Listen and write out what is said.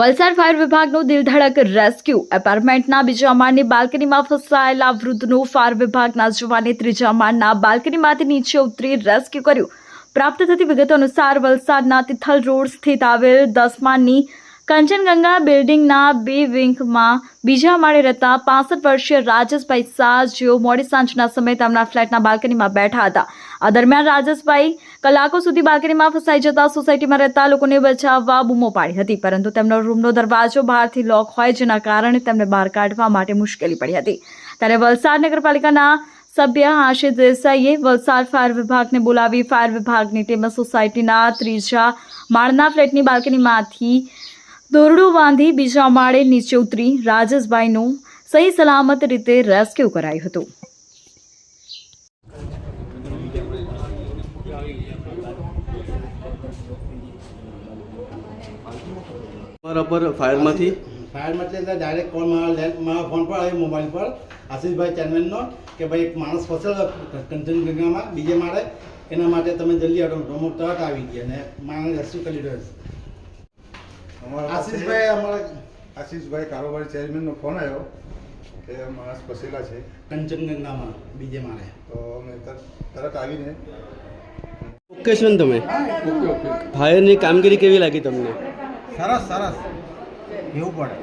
Valsad fire વિભાગનું દિલધડક rescue. એપાર્ટમેન્ટના બીજા માળની બાલ્કનીમાં ફસાયેલા વૃદ્ધનું ફાયર વિભાગના જવાને ત્રીજા માળના બાલ્કનીમાંથી નીચે ઉતરી રેસ્ક્યુ કર્યું. પ્રાપ્ત થતી વિગતો અનુસાર વલસાડના તિથલ રોડ સ્થિત આવેલ દસ માળની કંચનગંગા બિલ્ડિંગના બે વિંગમાં બીજા માળે રહેતા પાસઠ વર્ષીય રાજેશભાઈ શાહ જેઓ મોડી સાંજના સમયે તેમના ફ્લેટના બાલ્કનીમાં બેઠા હતા. આ દરમિયાન રાજસભાઈ કલાકો સુધી બાલ્કનીમાં ફસાઈ જતા સોસાયટીમાં રહેતા લોકોને બચાવવા બૂમો પાડી હતી, પરંતુ તેમનો રૂમનો દરવાજો બહારથી લોક હોય જેના કારણે તેમને બહાર કાઢવા માટે મુશ્કેલી પડી હતી. ત્યારે વલસાડ નગરપાલિકાના સભ્ય આશિષ દેસાઈએ વલસાડ ફાયર વિભાગને બોલાવી ફાયર વિભાગની ટીમ સોસાયટીના ત્રીજા માળના ફ્લેટની બાલ્કનીમાંથી દોરડું બાંધી બીજા માળે નીચે ઉતરી રાજેશભાઈનું સહી સલામત રીતે રેસ્ક્યુ કરાયું હતું. મારા ફાયરમાંથી? ફાયરમાંથી ડાયરેક્ટ કોલ મારા લેન્ડ મારા ફોન પર આવ્યો મોબાઈલ પર. આશીષભાઈ ચેરમેનનો કે ભાઈ એક માણસ ફસેલો કંચનગંગામાં બીજે માળે એના માટે તમે જલ્દી આવો. પ્રમુખ તરત આવી ગયા અને માણસ રેસ્ક્યુ કરી રહ્યો છે. અમારા આશીષભાઈ અમારા આશીષભાઈ કારોબારી ચેરમેનનો ફોન આવ્યો કે માણસ ફસેલા છે. કંચનગંગામાં બીજે માળે તો અમે તરત આવીને ઓકે છો ને તમે? ફાયરની કામગીરી કેવી લાગી તમને? સરસ સરસ. એવું પડે.